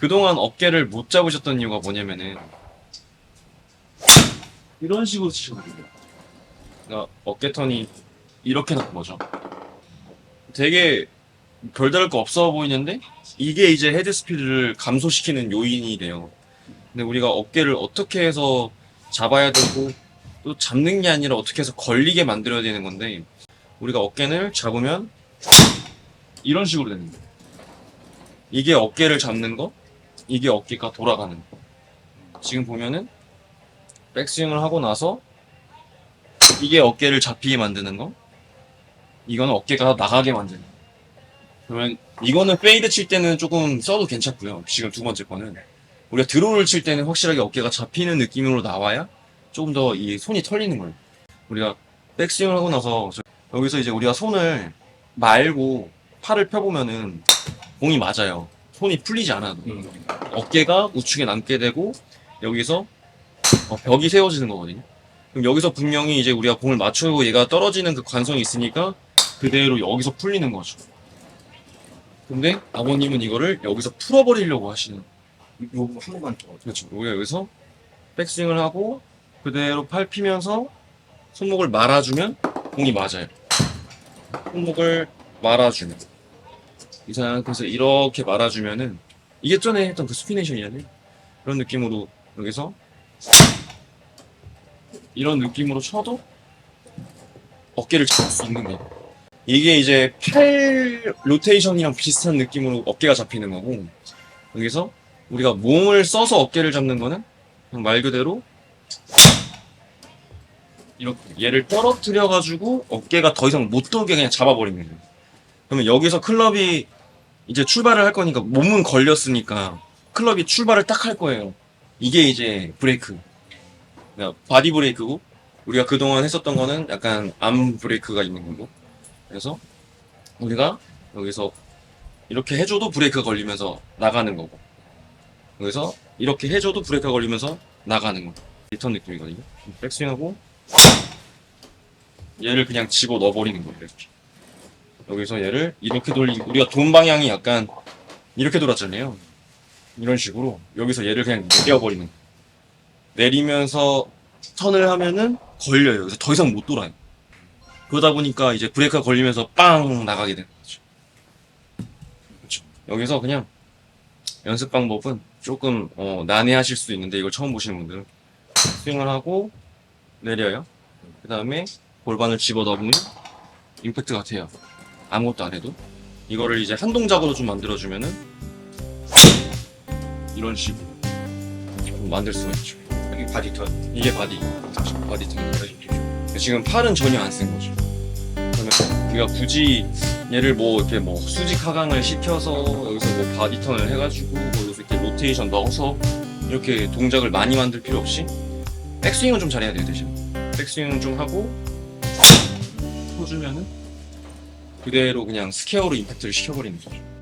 그동안 어깨를 못 잡으셨던 이유가 뭐냐면은 이런 식으로 치시거든요. 그러니까 어깨 턴이 이렇게 나온 거죠. 되게 별다를 거 없어 보이는데 이게 이제 헤드 스피드를 감소시키는 요인이 돼요. 근데 우리가 어깨를 어떻게 해서 잡아야 되고 또 잡는 게 아니라 어떻게 해서 걸리게 만들어야 되는 건데 우리가 어깨를 잡으면 이런 식으로 되는 거예요. 이게 어깨를 잡는 거, 이게 어깨가 돌아가는 거. 지금 보면은 백스윙을 하고 나서 이게 어깨를 잡히게 만드는 거, 이거는 어깨가 나가게 만드는 거. 그러면 이거는 페이드 칠 때는 조금 써도 괜찮고요. 지금 두 번째 거는 우리가 드로우를 칠 때는 확실하게 어깨가 잡히는 느낌으로 나와야 조금 더 이 손이 털리는 거예요. 우리가 백스윙을 하고 나서 저- 여기서 이제 우리가 손을 말고 팔을 펴보면은 공이 맞아요. 손이 풀리지 않아도 어깨가 우측에 남게 되고 여기서 어, 벽이 세워지는 거거든요. 그럼 여기서 분명히 이제 우리가 공을 맞추고 얘가 떨어지는 그 관성이 있으니까 그대로 여기서 풀리는 거죠. 근데 아버님은 이거를 여기서 풀어버리려고 하시는 요거 한 번만 더. 그렇죠. 우리가 여기서 백스윙을 하고 그대로 팔 피면서 손목을 말아주면 공이 맞아요. 손목을 말아주면 이상 그래서 이렇게 말아주면은 이게 전에 했던 그 스피네이션이잖아요. 그런 느낌으로 여기서 이런 느낌으로 쳐도 어깨를 잡을 수 있는 거예요. 이게 이제 팔 로테이션이랑 비슷한 느낌으로 어깨가 잡히는 거고 여기서 우리가 몸을 써서 어깨를 잡는 거는 그냥 말 그대로 이렇게 얘를 떨어뜨려 가지고 어깨가 더 이상 못 돌게 그냥 잡아버리는 거예요. 그러면 여기서 클럽이 이제 출발을 할 거니까 몸은 걸렸으니까 클럽이 출발을 딱 할 거예요. 이게 이제 브레이크. 그러니까 바디 브레이크고 우리가 그동안 했었던 거는 약간 암 브레이크가 있는 거고. 그래서 우리가 여기서 이렇게 해줘도 브레이크가 걸리면서 나가는 거고. 여기서 이렇게 해줘도 브레이크가 걸리면서 나가는 거. 리턴 느낌이거든요. 백스윙하고 얘를 그냥 집어 넣어버리는 거예요. 이렇게. 여기서 얘를 이렇게 돌리고 우리가 돈 방향이 약간 이렇게 돌았잖아요. 이런 식으로 여기서 얘를 그냥 내려버리는 거예요. 내리면서 턴을 하면은 걸려요. 그래서 더 이상 못 돌아요. 그러다 보니까 이제 브레이크가 걸리면서 빵 나가게 되는 거죠. 그렇죠. 여기서 그냥 연습 방법은 조금 어, 난해하실 수도 있는데 이걸 처음 보시는 분들은 스윙을 하고 내려요. 그 다음에 골반을 집어 넣으면 임팩트 같아요. 아무것도 안 해도 이거를 이제 한 동작으로 좀 만들어주면은 이런 식으로 좀 만들 수가 있죠. 여기 바디 턴. 이게 바디 바디 턴. 지금 팔은 전혀 안 쓴 거죠. 그러면 우리가 굳이 얘를 뭐 이렇게 뭐 수직 하강을 시켜서 여기서 뭐 바디 턴을 해가지고 뭐 여기서 이렇게 로테이션 넣어서 이렇게 동작을 많이 만들 필요 없이 백스윙은 좀 잘해야 돼요 대신 백스윙은 좀 하고 쳐주면은 그대로 그냥 스퀘어로 임팩트를 시켜버리는 거죠.